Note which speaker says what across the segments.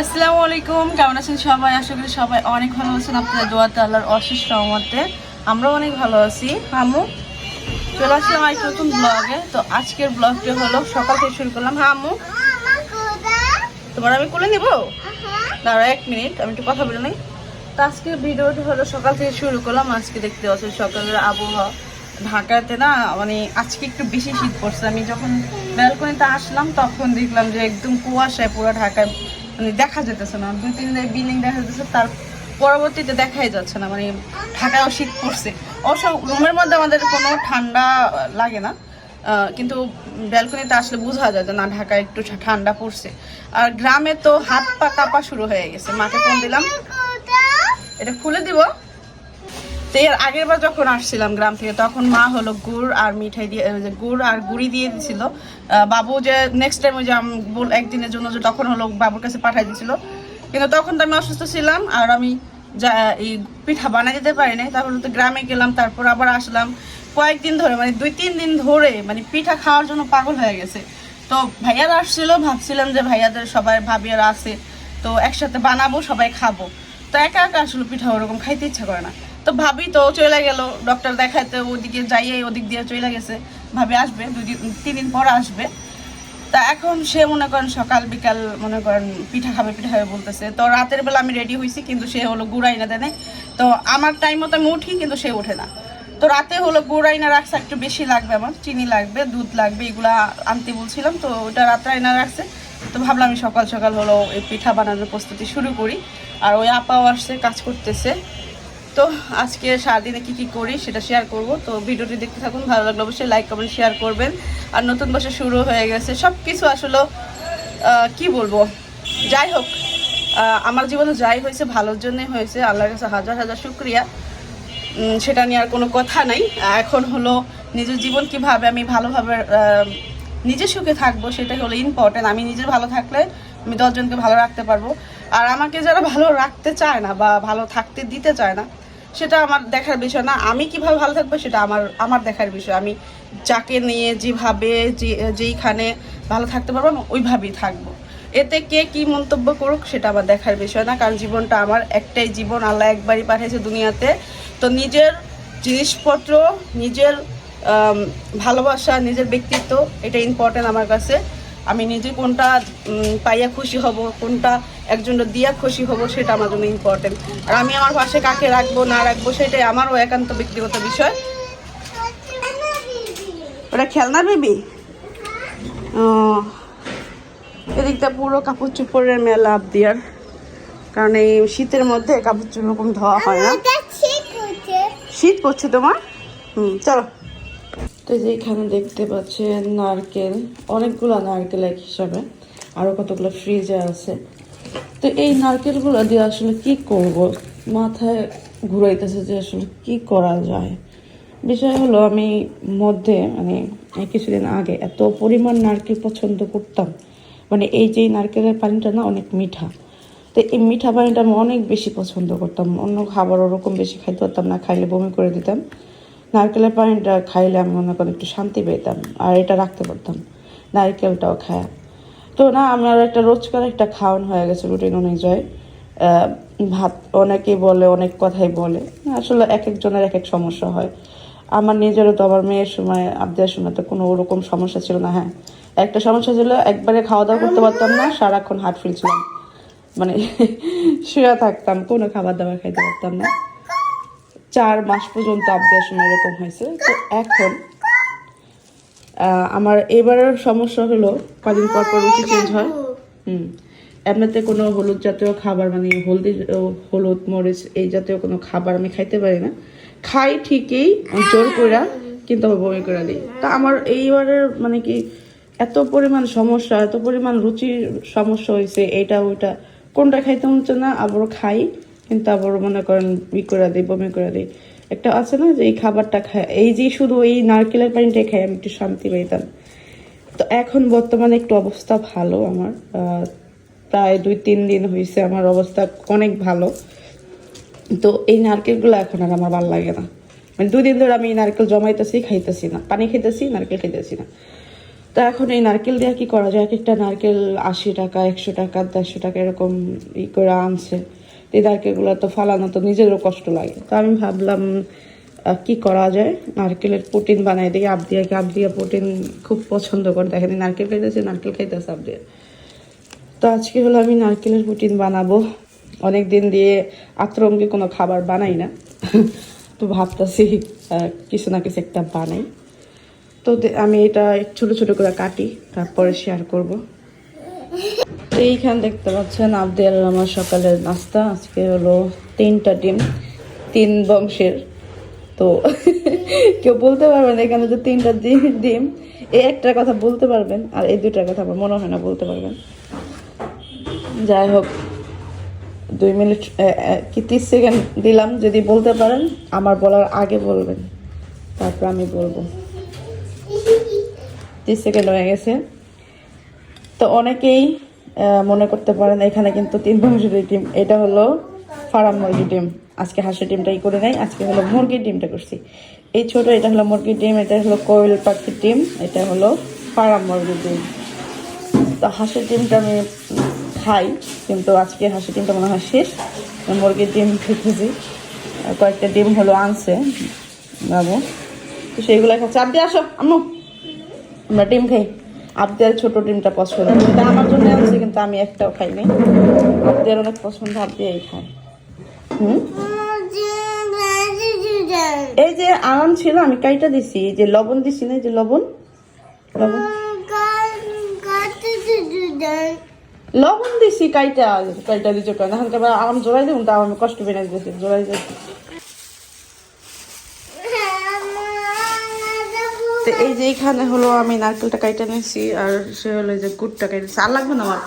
Speaker 1: আসসালামু আলাইকুম, কেমন আছেন সবাই? আশা করি সবাই অনেক ভালো আছেন। আপনাদের দোয়াতে আল্লাহর অশেষ রহমতে আমরাও অনেক ভালো আছি। আমু চলে আসলাম আরেক নতুন ব্লগে তো আজকের ব্লগটি হলো, সকাল থেকে শুরু করলাম। হ্যাঁ তোমার আমি কোলে নিব? দাঁড়া এক মিনিট, আমি একটু কথা বলে নিই। তো আজকের ভিডিওটি হলো, সকাল থেকে শুরু করলাম। আজকে দেখতে পাচ্ছি সকালের আবহাওয়া। ঢাকাতে না মানে আজকে একটু বেশি শীত পড়ছে। আমি যখন ব্যালকনিতে আসলাম, তখন দেখলাম যে একদম কুয়াশায় পুরো ঢাকায় মানে দেখা যেতেছে না। দুই, তিন বিল্ডিং দেখা যেতেছে তার পরবর্তীতে দেখাই যাচ্ছে না মানে ঢাকায়ও শীত পড়ছে। অবশ্য রুমের মধ্যে আমাদের কোনো ঠান্ডা লাগে না কিন্তু ব্যালকনিতে আসলে বোঝা যায় যে না ঢাকা একটু ঠান্ডা পড়ছে। আর গ্রামে তো হাত পা কাপা শুরু হয়ে গেছে। মাকে ফোন দিলাম। এটা খুলে দিব। তো এর আগের বার যখন আসছিলাম গ্রাম থেকে, তখন মা হলো গুড় আর মিঠাই দিয়ে গুড় আর গুড়ি দিয়ে দিছিল। বাবু যে নেক্সট টাইম ওই যে বল, একদিনের জন্য যে তখন হলো বাবুর কাছে পাঠাই দিছিল। কিন্তু তখন তো আমি অসুস্থ ছিলাম আর আমি যা, এই পিঠা বানাই দিতে পারি নাই। তারপর তো গ্রামে গেলাম, তারপর আবার আসলাম। কয়েকদিন ধরে মানে দুই, তিন দিন ধরে মানে পিঠা খাওয়ার জন্য পাগল হয়ে গেছে। তো ভাইয়ারা আসছিল, ভাবছিলাম যে ভাইয়াদের সবাই, ভাবিয়ারা আছে, তো একসাথে বানাবো, সবাই খাব। তো একা একা আসলে পিঠা ওরকম খাইতে ইচ্ছা করে না। তো ভাবি তো চলে গেল ডক্টর দেখাতে ওদিকে যাইয়ে ওদিক দিয়ে চলে গেছে। ভাবি আসবে দুই দিন তিন দিন পর আসবে। তা এখন সে মনে করেন সকাল বিকাল মনে করেন পিঠা খাবে পিঠা খাবে বলতেছে। তো রাতের বেলা আমি রেডি হয়েছি কিন্তু সে হলো গুড় আইনা দেয় তো আমার টাইম মতো আমি উঠি, কিন্তু সে ওঠে না। তো রাতে হলো গুড় আইনা রাখছে, একটু বেশি লাগবে আমার, চিনি লাগবে, দুধ লাগবে, এগুলো আনতে বলছিলাম। তো ওটা রাত্রে আইনা রাখছে। তো ভাবলাম আমি সকাল সকাল হলো এই পিঠা বানানোর প্রস্তুতি শুরু করি। আর ওই আপাও আসছে, কাজ করতেছে। তো আজকে সারাদিনে কি কি করি সেটা শেয়ার করব। তো ভিডিওটি দেখতে থাকুন, ভালো লাগলে অবশ্যই লাইক কমেন্ট শেয়ার করবেন। আর নতুন বছর শুরু হয়ে গেছে সব কিছু আসলে কি বলব? যাই হোক আমার জীবনে যাই হয়েছে, ভালোর জন্যই হয়েছে। আল্লাহর কাছে হাজার হাজার শুক্রিয়া। সেটা নিয়ে আর কোনো কথা নাই। এখন হলো নিজের জীবন কীভাবে আমি ভালোভাবে নিজে সুখে থাকব, সেটাই হলো ইম্পর্টেন্ট আমি নিজে ভালো থাকলে আমি দশজনকে ভালো রাখতে পারব। আর আমাকে যারা ভালো রাখতে চায় না বা ভালো থাকতে দিতে চায় না সেটা আমার দেখার বিষয় না। আমি কীভাবে ভালো থাকব সেটা আমার আমার দেখার বিষয়। আমি যাকে নিয়ে, যেভাবে, যে, যেইখানে ভালো থাকতে পারব, আমি ওইভাবেই থাকব। এতে কে কি মন্তব্য করুক সেটা আমার দেখার বিষয় না, কারণ জীবনটা আমার একটাই জীবন। আল্লাহ একবারই পাঠিয়েছে দুনিয়াতে। তো নিজের জিনিসপত্র, নিজের ভালোবাসা, নিজের ব্যক্তিত্ব, এটা ইম্পর্টেন্ট আমার কাছে। আমি নিজে কোনটা পাইয়া খুশি হব কোনটা একজনের দিয়া খুশি হব সেটা আমার জন্য ইম্পর্টেন্ট আর আমি আমার পাশে কাকে রাখব না রাখব সেটাই আমারও একান্ত ব্যক্তিগত বিষয়। ওটা খেলনা বেবি? ও এদিকটা পুরো কাপড় চোপড়ের মেলা আপ দিয়ার কারণ এই শীতের মধ্যে কাপড় চোপড় এরকম ধোয়া হয় না। শীত পড়ছে তোমার? হুম চলো। তো এই যে এখানে দেখতে পাচ্ছেন নারকেল, অনেকগুলো নারকেল এক হিসাবে আরও কতগুলো ফ্রিজে আছে। তো এই নারকেলগুলো দিয়ে আসলে কি করব? মাথায় ঘুরাইতেছে যে আসলে কি করা যায়। বিষয় হলো আমি মধ্যে মানে কিছুদিন আগে এত পরিমাণ নারকেল পছন্দ করতাম। মানে এই যে নারকেলের পানিটা না অনেক মিঠা। তো এই মিঠা পানিটা আমি অনেক বেশি পছন্দ করতাম। অন্য খাবার ওরকম বেশি খাইতে পারতাম না, খাইলে বমি করে দিতাম। নারকেলের পানিটা খাইলে আমি মনে করি একটু শান্তি পেতাম, আর এটা রাখতে পারতাম। নারকেলটাও খায়। তো না, আমার একটা রোজকার একটা খাওয়ান হয়ে গেছে রুটিন অনুযায়ী। ভাত অনেকেই বলে, অনেক কথাই বলে। আসলে এক একজনের এক এক সমস্যা হয়। আমার নিজেরও তো, আমার মেয়ের সময়, আবদার সময় তো কোনো ওরকম সমস্যা ছিল না হ্যাঁ। একটা সমস্যা ছিল, একবারে খাওয়া দাওয়া করতে পারতাম না, সারাক্ষণ হাট ফিলছিলাম মানে শুয়ে থাকতাম, কোনো খাবার দাবার খাইতে পারতাম না। চার মাস পর্যন্ত আবদার সময় এরকম হয়েছে। তো এখন আমার এবারের সমস্যা হলো কদিন পর পর রুচি চেঞ্জ হয়। হুম। এমনিতে কোনো হলুদ জাতীয় খাবার মানে হলদি হলুদ, মরিচ, এই জাতীয় কোনো খাবার আমি খাইতে পারি না। খাই ঠিকই জোর কইরা, কিন্তু আবার বমি করে দিই। তা আমার এইবারের মানে কি, এত পরিমাণ সমস্যা, এত পরিমাণ রুচির সমস্যা হয়েছে এইটা, ওইটা, কোনটা খাইতে হচ্ছে না, আবারও খাই। কিন্তু আবার মনে করেন ই করে দিই বমি করে দিই একটা আছে না যে এই খাবারটা খাই এই যে শুধু এই নারকেলের পানিটাই খাই আমি একটু শান্তি পাইতাম। তো এখন বর্তমানে একটু অবস্থা ভালো আমার প্রায় দুই তিন দিন হয়েছে আমার অবস্থা অনেক ভালো। তো এই নারকেলগুলো এখন আর আমার ভালো লাগে না। মানে দুই দিন ধরে আমি এই নারকেল জমাইতেছি, খাইতেছি না, পানি খাইতেছি, নারকেল খাইতেছি না। তো এখন এই নারকেল দিয়ে কি করা যায়? এক একটা নারকেল আশি টাকা, একশো টাকা, দেড়শো টাকা এরকম ই করে আনছে। এই নারকেলগুলো তো ফালানো তো নিজেরও কষ্ট লাগে। তো আমি ভাবলাম কি করা যায়? নারকেলের প্রোটিন বানাই দিই আবদিয়াকে আবদিয়া প্রোটিন খুব পছন্দ করে। দেখেন নারকেল খাইতেছে নারকেল খাইতেছে আবদিয়া তো আজকে হলো আমি নারকেলের পুটিন বানাবো। অনেক দিন দিয়ে আত্রঙ্গে কোনো খাবার বানাই না। তো ভাবতেছি কিছু না কিছু একটা বানাই। তো আমি এটা ছোট ছোট করে কাটি, তারপরে শেয়ার করব। এইখানে দেখতে পাচ্ছেন আবদেল আমার সকালের নাস্তা। আজকে হলো তিনটা ডিম, তিন বংশের। তো কেউ বলতে পারবেন এখানে যে তিনটা ডিম ডিম। এই একটা কথা বলতে পারবেন আর এই দুইটার কথা আমার মনে হয় না বলতে পারবেন। যাই হোক, দুই মিনিট কি তিরিশ সেকেন্ড দিলাম যদি বলতে পারেন, আমার বলার আগে বলবেন। তারপর আমি বলব। তিরিশ সেকেন্ড হয়ে গেছে। তো অনেকেই মনে করতে পারেন, এখানে কিন্তু তিন বংশের ডিম এটা হলো ফার্ম মুরগির ডিম। আজকে হাঁসের ডিমটাই করে নাই, আজকে হলো মুরগির ডিমটা করছি। এই ছোট, এটা হলো মুরগির ডিম, এটা হলো কোয়েল পাখির ডিম, এটা হলো ফার্ম মুরগির ডিম। তো হাঁসের ডিমটা আমি খাই, কিন্তু আজকে হাঁসের ডিমটা মনে হয় শেষ। মুরগির ডিম খেতেছি। কয়েকটা ডিম হলো আনছে বাবু। তো সেইগুলো চাপ দিয়ে আসো, আম্মু। আমরা ডিম খাই। আবদের ছোট ডিমটা পছন্দ। এটা আমার জন্য আছে কিন্তু আমি একটাও খাইনি। আবদের অনেক পছন্দ, আবদিয়াই খায়। হুম? এই যে আরাম ছিল, আমি কাইটা দিছি। যে লবণ দিছি না যে লবণ? লবণ? লবণ দিছি কাইটা কাইটা দিছো কেন? আবার আরাম জোড়াই দেবো তা আমি কষ্ট পেয়ে দিয়েছি জোড়াই দিয়েছি তো এই যে এইখানে হলো আমি নারকেলটা কাইটা নিয়েছি আর সে হলো এই যে গুড়টা কাইটেছি আর লাগবে না আমার?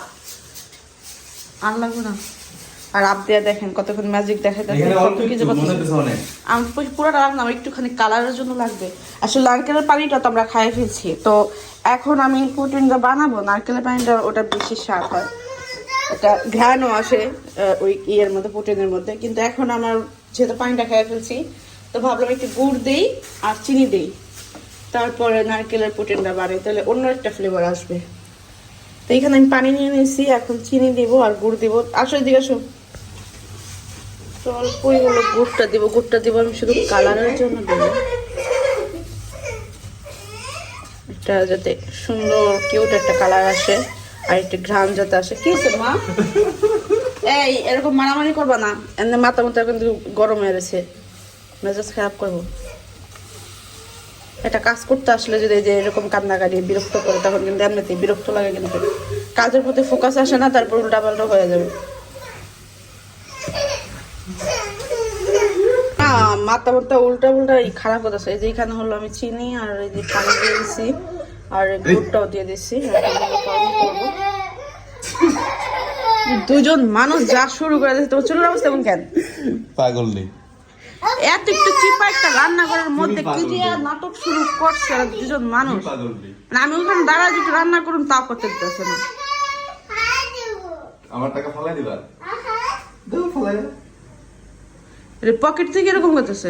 Speaker 1: আর লাগবে না? আর আপদিয়া দেখেন কতক্ষণ ম্যাজিক
Speaker 2: একটু মনে হচ্ছে
Speaker 1: আমি পুরো- পুরোটা রাখলাম একটুখানি কালারের জন্য লাগবে। আসলে নারকেলের পানিটা তো আমরা খাই ফেলছি। তো এখন আমি প্রোটিনটা বানাবো নারকেলের পানিটা ওটা বেশি স্বাদ হয়। এটা ঘ্রাণও আসে ওই ইয়ের মধ্যে প্রোটিনের মধ্যে। কিন্তু এখন আমার যেহেতু পানিটা খেয়ে ফেলছি তো ভাবলাম একটু গুড় দিই আর চিনি দেই। তারপরে নারকেলের প্রোটিনটা বাড়াই, তাহলে অন্য একটা ফ্লেভার আসবে। তো এখানে আমি পানি নিয়ে নিয়েছি, এখন চিনি দিব আর গুড় দিব। আসো এদিকে আসো। তো অল্পই হলো গুড়টা দিব গুড়টা দিব আমি শুধু কালারের জন্য দেবো। এটা যাতে সুন্দর কিউট একটা কালার আসে আর একটা ঘ্রাণ যাতে আসে। কি হচ্ছে মা? এই, এরকম মারামারি করবা না। এমনি মাথা মতো কিন্তু গরম হয়ে গেছে। মেজাজ খারাপ করব। একটা কাজ করতে আসলে যদি এই যে এরকম কান্নাকাটি বিরক্ত করে তখন কিন্তু এমনিতেই বিরক্ত লাগে কিন্তু। কাজের প্রতি ফোকাস আসে না তারপর উল্টা পাল্টা হয়ে যাবে। মাথা মাথা উল্টা উল্টা এই খারাপ কথা এই যে এখানে হলো আমি চিনি আর এই যে পানি দিয়ে দিছি আর গুড়টাও দিয়ে করব। দুজন মানুষ যা শুরু করে দিচ্ছে তোমার চুলের অবস্থা এমন কেন?
Speaker 2: পাগল নেই।
Speaker 1: এত একটু চিপা একটা রান্নাঘরের মধ্যে কি যে নাটক শুরু করছে দুজন মানুষ। মানে আমি ওখানে দাঁড়ায় যদি রান্না করুন তাও করতে দিতেছে না।
Speaker 2: আমার টাকা ফলাই দিবা? দাও ফলাই দাও।
Speaker 1: পকেট থেকে এরকম করতেছে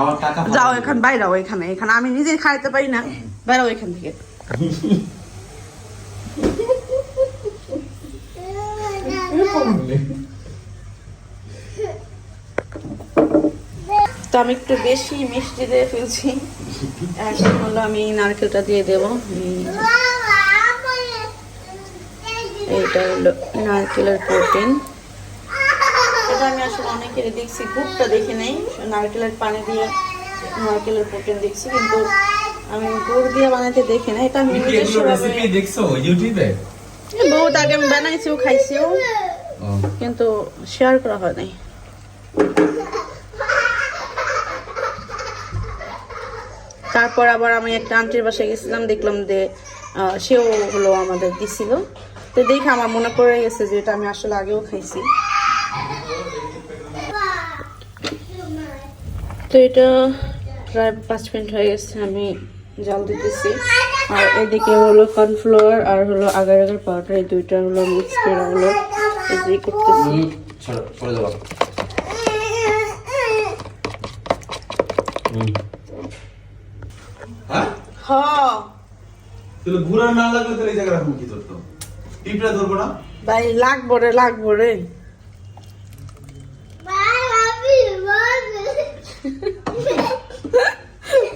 Speaker 2: আমার টাকা
Speaker 1: যাও। এখান বাইরাও এখানে এখানে। আমি নিজেই খাইতে পারি না বাইরাও এখান থেকে। তো আমি একটু বেশি মিষ্টি দিয়ে ফেলছি। এখন হলো আমি নারকেলটা দিয়ে দেবো। এই এইটা হলো নারকেলের প্রোটিন এটা আমি আসলে অনেকেরই দেখছি গুড়টা দেখি নেই। নারকেলের পানি দিয়ে নারকেলের প্রোটিন দেখছি কিন্তু আমি গুড় দিয়ে বানাইতে দেখি না এটা আমি নিজস্বভাবে
Speaker 2: দেখছ ইউটিউবে
Speaker 1: বহুত আগে আমি বানাইছিও খাইছিও
Speaker 2: ও।
Speaker 1: কিন্তু শেয়ার করা হয় নাই। তারপর আবার আমি একটা আন্টির বাসায় গেছিলাম, দেখলাম যে সেও হলো আমাদের দিছিল। তো দেখে আমার মনে পড়ে গেছে যে এটা আমি আসলে আগেও খাইছি। তো এটা প্রায় পাঁচ মিনিট হয়ে গেছে, আমি জল দিতেছি। আর এদিকে হলো কর্নফ্লাওয়ার আর হলো আগার আগার পাউডার, এই দুইটা হলো মিক্স করে হলো করতেছি।
Speaker 2: হ্যাঁ
Speaker 3: তাহলে ঘুরা না লাগলে তাহলে এই কি ধরতো টিপটা ধরবো না
Speaker 1: ভাই লাগবো রে লাগবো রে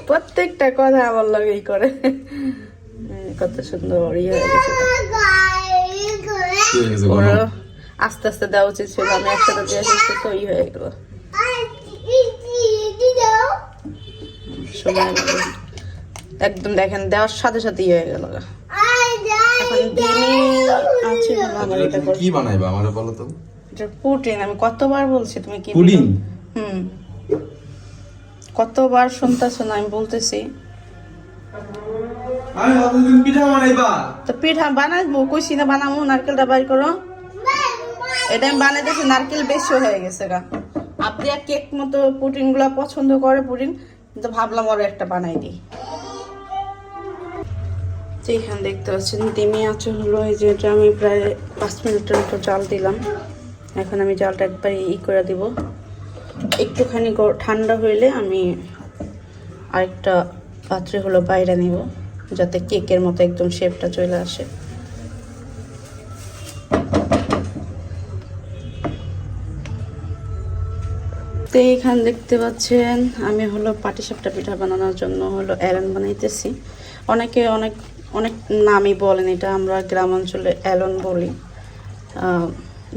Speaker 1: প্রত্যেকটা কথা আমার লগেই করে কত সুন্দর ইয়ে হয়ে গেছে আস্তে আস্তে দেওয়া উচিত ছিল আমি একসাথে দিয়ে এসেছি তো ই হয়ে গেল সময়। একদম দেখেন দেওয়ার সাথে সাথে ইয়ে হয়ে গেল। এখন ডিমি আছে হলো আমার এটা
Speaker 3: কি বানাইবা আমারে বলো তো?
Speaker 1: এটা পুটিন আমি কতবার বলছি তুমি কি
Speaker 3: পুডিং?
Speaker 1: হুম। কতবার শুনতেছো না আমি বলতেছি।
Speaker 3: আমি ভাবছিলাম পিঠা বানাইবা।
Speaker 1: তো পিঠা বানাবো কইছি না বানাবো নারকেলটা বাইর করো। এটা আমি বানাইতেছি নারকেল বেশি হয়ে গেছে গা। আপনি আর কেক মতো পুডিংগুলা পছন্দ করে পুটিন কিন্তু ভাবলাম ওর একটা বানাই দিই। তো এখানে দেখতে পাচ্ছেন। ডিমি আঁচল হলো এই যে এটা আমি প্রায় পাঁচ মিনিটের মতো জাল দিলাম। এখন আমি জালটা একবার ই করে দিব। একটুখানি ঠান্ডা হইলে আমি আরেকটা পাত্রে হলো বাইরে নিব, যাতে কেকের মতো একদম শেপটা চলে আসে। তো এইখানে দেখতে পাচ্ছেন, আমি হলো পাটিসাপটা পিঠা বানানোর জন্য হলো অ্যালন বানাইতেছি। অনেকে অনেক অনেক নামই বলেন, এটা আমরা গ্রাম অঞ্চলে অ্যালন বলি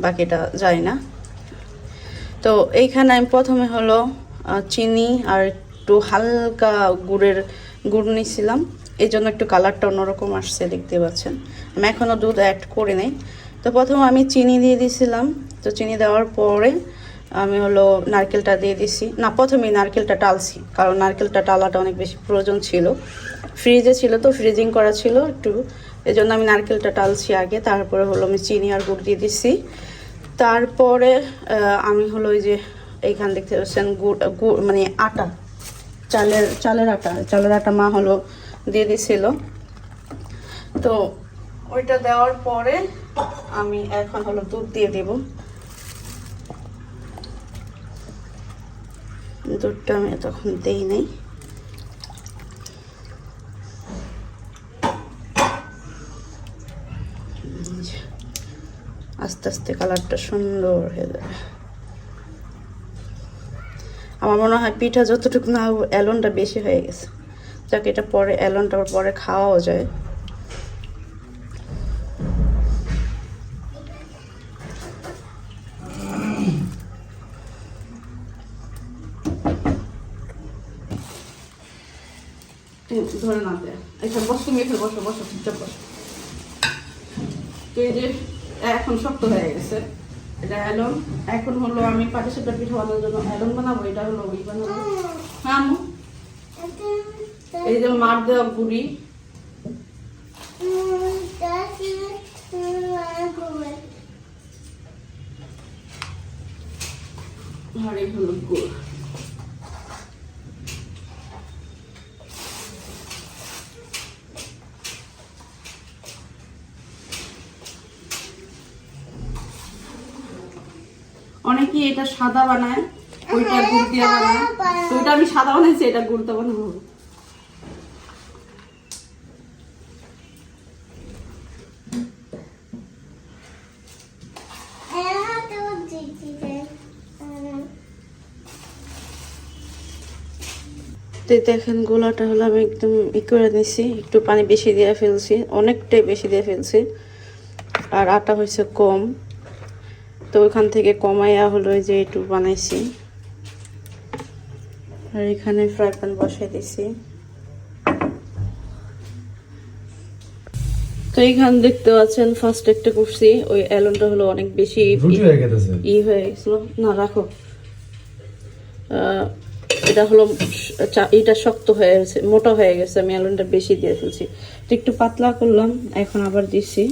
Speaker 1: বাকিটা যাই না। তো এইখানে আমি প্রথমে হলো চিনি আর একটু হালকা গুড়ের গুড় নিয়েছিলাম এই জন্য একটু কালারটা অন্যরকম আসছে, দেখতে পাচ্ছেন। আমি এখনও দুধ অ্যাড করি নাই। তো প্রথমে আমি চিনি দিয়ে দিয়েছিলাম তো চিনি দেওয়ার পরে আমি হলো নারকেলটা দিয়ে দিছি। না, প্রথমেই নারকেলটা টালছি, কারণ নারকেলটা টালাটা অনেক বেশি প্রয়োজন ছিল। ফ্রিজে ছিল তো ফ্রিজিং করা ছিল একটু। এই জন্য আমি নারকেলটা টালছি আগে, তারপরে হলো আমি চিনি আর গুড় দিয়ে দিছি। তারপরে আমি হলো ওই যে এইখান দেখতে পাচ্ছেন গুড় গুড় মানে আটা, চালের চালের আটা চালের আটা মা হলো দিয়ে দিছিল। তো ওইটা দেওয়ার পরে আমি এখন হলো দুধ দিয়ে দেব। দুধটা আমি তখন দেই নাই। আস্তে আস্তে কালারটা সুন্দর হয়ে যাবে। আমার মনে হয় পিঠা যতটুকু না অ্যালনটা বেশি হয়ে গেছে। যাকে, এটা পরে, অ্যালনটা পরে খাওয়াও যায়। ধরে না দেয় এখানে বসো তুমি এখানে বসো বসো বসো। এই যে এখন শক্ত হয়ে গেছে। এটা অ্যালন এখন হলো আমি পাটিসাপটা পিঠা বানানোর জন্য অ্যালন বানাবো, এটা হলো ওই বানাবো। হ্যাঁ এই যে মার দেওয়া গুড়ি। আর এই হলো গুড় অনেকেই এটা সাদা বানায়, ওইটা গুড় দিয়ে বানায়। ওইটা আমি সাদা বানাইছি, এটা গুড় দিয়ে বানাবো দেখেন, গোলাটা হলো আমি একদম ই করে নিছি। একটু পানি বেশি দিয়ে ফেলছি, অনেকটাই বেশি দিয়ে ফেলছি। আর আটা হয়েছে কম। তো ওইখান থেকে কমাইয়া হলো যে একটু বানাইছি। আর এখানে ফ্রাই প্যান বসাই দিছি। তো এইখানে দেখতে পাচ্ছেন ফার্স্ট একটা করছি ওই অ্যালনটা হলো অনেক বেশি
Speaker 3: হয়ে
Speaker 1: ই হয়ে গেছিল। না রাখো। আহ, এটা হলো এটা শক্ত হয়ে গেছে মোটা হয়ে গেছে আমি অ্যালনটা বেশি দিয়ে ফেলছি। তো একটু পাতলা করলাম এখন আবার দিছি।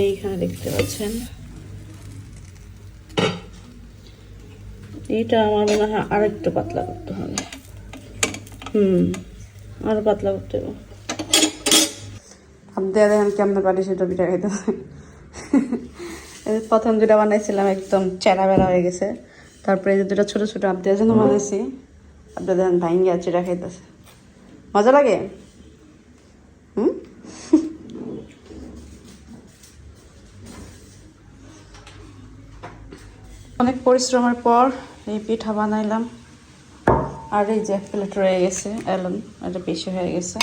Speaker 1: এইখানে দেখতে পাচ্ছেন। এটা আমার মনে হয় আর একটু পাতলা করতে হবে। হুম, আর পাতলা করতে হবে। দেয়া দেখেন কেমন পারি সেটা খাইতে খাইতেছে প্রথম দুটা বানাইছিলাম, একদম চেরা বেড়া হয়ে গেছে। তারপরে যে দুটা ছোটো ছোটো আপনি যেন জন্য বানাইছি আপনি দেখেন ভাইঙ্গে আর চেরা খাইতেছে। মজা লাগে? হুম? অনেক পরিশ্রমের পর এই পিঠা বানাইলাম। আর এই যে এক প্লেট রয়ে গেছে এলন এটা বেশি হয়ে গেছে।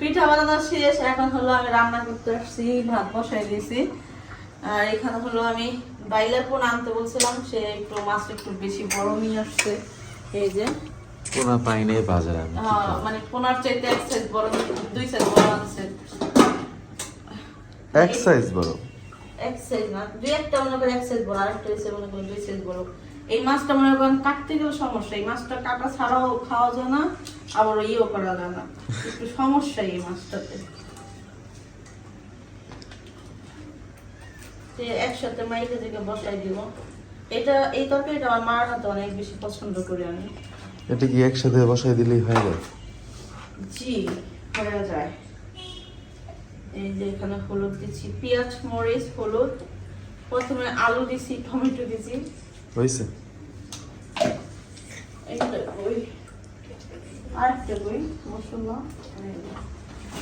Speaker 1: পিঠা বানানো শেষ, এখন হলো আমি রান্না করতে আসছি, ভাত বসাই দিয়েছি। আর এখানে হলো আমি বাইলার পোনা আনতে বলছিলাম, সে একটু মাছটা একটু বেশি বড় নিয়ে আসছে, এই যে।
Speaker 2: পোনা পাই নেই বাজারে আমি
Speaker 1: মানে পোনার চাইতে এক সাইজ বড় দুই সাইজ বড় আনছে।
Speaker 3: এক সাইজ বড়?
Speaker 1: এক সাইজ না দুই একটা মনে করেন এক সাইজ বড় আরেকটা হচ্ছে মনে করেন দুই সাইজ বড়। এই মাছটা মনে করেন কাটতে গেলে সমস্যা এই মাছটা কাটা ছাড়াও খাওয়া যায় না আবার ইয়েও করা যায় না। একটু সমস্যা এই মাছটাতে। একসাথে মাইকে থেকে বসাই দিব। এটা এই তরকারিটা আমার মার হাতে অনেক বেশি পছন্দ করি আমি।
Speaker 3: এটা কি একসাথে বসাই দিলেই হয়ে যায়?
Speaker 1: জি হয়ে যায়। এই যে এখানে হলুদ দিচ্ছি পেঁয়াজ মরিচ হলুদ। প্রথমে আলু দিছি টমেটো দিছি।
Speaker 3: হয়েছে?
Speaker 1: এইটা বই আরেকটা বই মশলা।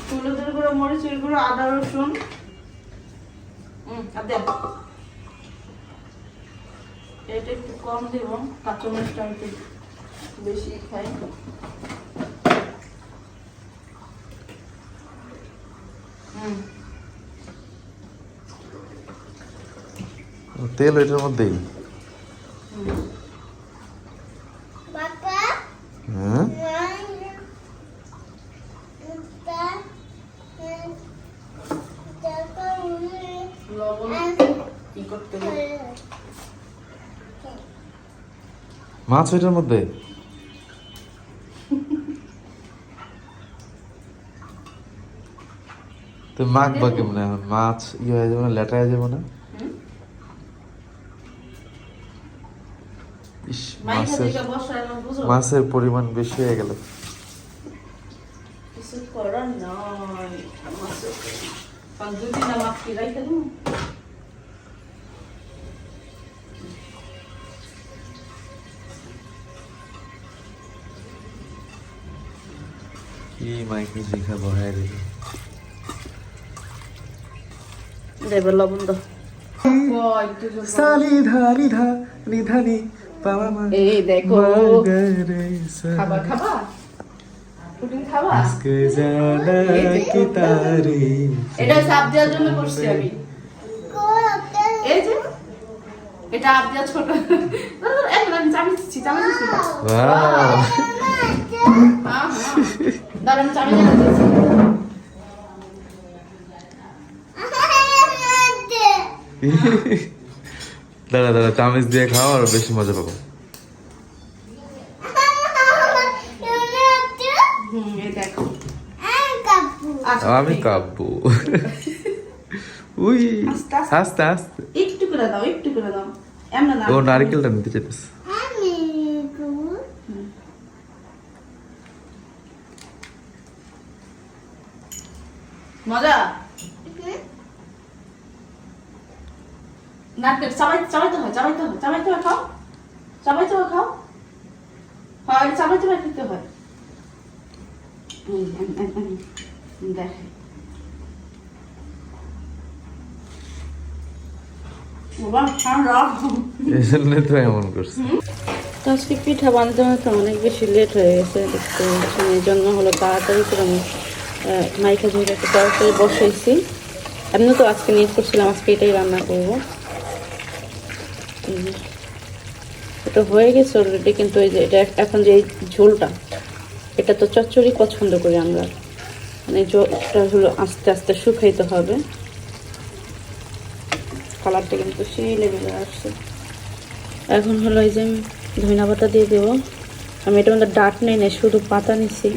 Speaker 1: হলুদের গুঁড়ো মরিচের গুঁড়ো আদা রসুন। এটা একটু কম দেব কাঁচা মরিচটা বেশি খাই। হুম।
Speaker 3: তেল এটার মধ্যেই?
Speaker 1: হুম
Speaker 3: হ্যাঁ?
Speaker 1: লবণ কি করতে হবে?
Speaker 3: মাছ এটার মধ্যে? তো মাখবা কেমন এখন? মাছ ইয়ে হয়ে যাবে না লেটা হয়ে যাবে না? মাছের পরিমাণ বেশি হয়ে গেল।
Speaker 1: কি
Speaker 3: মাইকে জিখা বহাই দিল
Speaker 1: দেবে লবণ দাও। এই দেখো। খাবা? খাবা খাবা?
Speaker 3: আজকে জানা কি তারি
Speaker 1: এটা সাপ দেওয়ার জন্য করছি আমি। এই যে এটা আপ দেওয়া ছোট। এখন আমি চাবি দিচ্ছি চাবি দিচ্ছি।
Speaker 3: ওয়াও
Speaker 1: দাঁড়ান চাবি দিচ্ছি।
Speaker 3: দাদা দাদা চামচ দিয়ে খাও আর বেশি মজা পাবো।
Speaker 1: দেখো।
Speaker 3: আমি কাব্বু। উই
Speaker 1: আস্তে আস্তে। একটু করে দাও একটু করে দাও। এমন না
Speaker 3: ও নারকেলটা নিতে চাইতেছে
Speaker 1: মজা নারকেল চাবাই চাবাইতে হয় চাবাইতে হয় চাবাইতে হয় খাও। চাবাইতে হয় খাও। হয় খেতে হয়। দেখে।
Speaker 3: তো
Speaker 1: আজকে পিঠা বানাতে বানাতে অনেক বেশি লেট হয়ে গেছে দেখতে পাচ্ছেন এই জন্য হলো তাড়াতাড়ি করে আমি মাইকা ঝুঁকে একটা তরকারি বসাইছি। এমনি তো আজকে নিয়ে করছিলাম আজকে এটাই রান্না করব। এটা হয়ে গেছে অলরেডি কিন্তু এই যে এটা এখন যে এই ঝোলটা, এটা তো চচ্চড়ি পছন্দ করি আমরা। মানে জলটা হলো আস্তে আস্তে শুকাইতে হবে। কালারটা কিন্তু সেই লেভেলে আসছে। এখন হলো এই যে ধনিয়া পাতা দিয়ে দেবো। আমি এটা মধ্যে ডাট নেই না শুধু পাতা নিছি।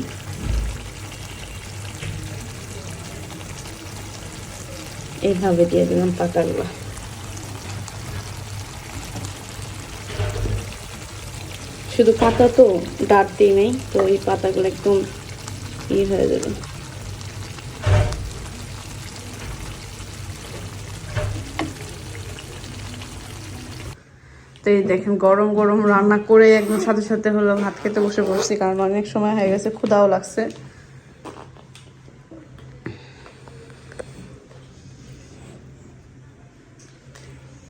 Speaker 1: এইভাবে দিয়ে দিলাম পাতাগুলো। শুধু পাতা তো ডাট নেই, তো এই পাতাগুলো একদম ই হয়ে যাবে। তো এই দেখেন, গরম গরম রান্না করে একদম সাথে সাথে হলো ভাত খেতে বসে বসছি, কারণ অনেক সময় হয়ে গেছে ক্ষুদাও লাগছে।